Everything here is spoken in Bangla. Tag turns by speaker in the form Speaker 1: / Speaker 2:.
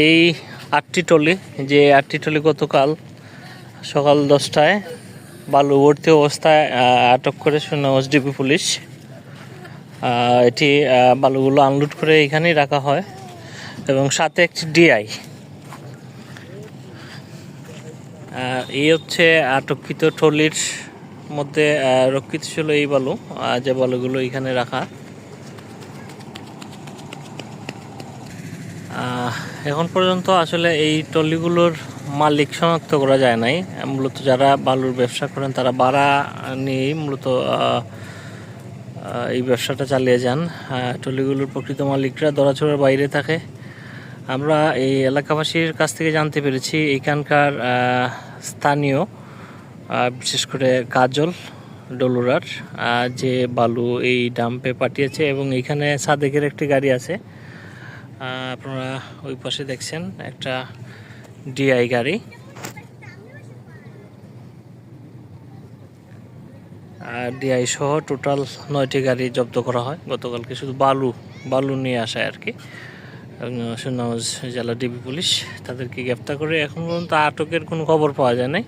Speaker 1: এই আটটি টলি যে আটটি টলি গতকাল সকাল দশটায় বালু ভর্তি অবস্থায় আটক করে সুনামগঞ্জ ডিবি পুলিশ। এটি বালুগুলো আনলোড করে এখানেই রাখা হয় এবং সাথে একটি ডিআই। এই হচ্ছে আটককৃত টলির মধ্যে রক্ষিত ছিল এই বালু যে বালুগুলো এখানে রাখা। এখন পর্যন্ত আসলে এই টলিগুলোর মালিক শনাক্ত করা যায় নাই। মূলত যারা বালুর ব্যবসা করেন তারা ভাড়া নিয়েই মূলত এই ব্যবসাটা চালিয়ে যান। আহ, টলিগুলোর প্রকৃত মালিকরা দরাচড়ার বাইরে থাকে। আমরা এই এলাকাবাসীর কাছ থেকে জানতে পেরেছি এখানকার স্থানীয় বিশেষ করে কাজল ডলুরার যে বালু এই ডাম্পে পাঠিয়েছে এবং এখানে সাদেকের একটি গাড়ি আছে। আপনারা ওই পাশে দেখছেন একটা ডিআই গাড়ি। আর ডিআই সহ টোটাল নয়টি গাড়ি জব্দ করা হয়। গতকালকে শুধু বালু বালু নিয়ে আসায় আর কি। এবং জেলা ডিবি পুলিশ তাদেরকে গ্রেপ্তার করে এখন পর্যন্ত আটকের কোনো খবর পাওয়া যায় নাই।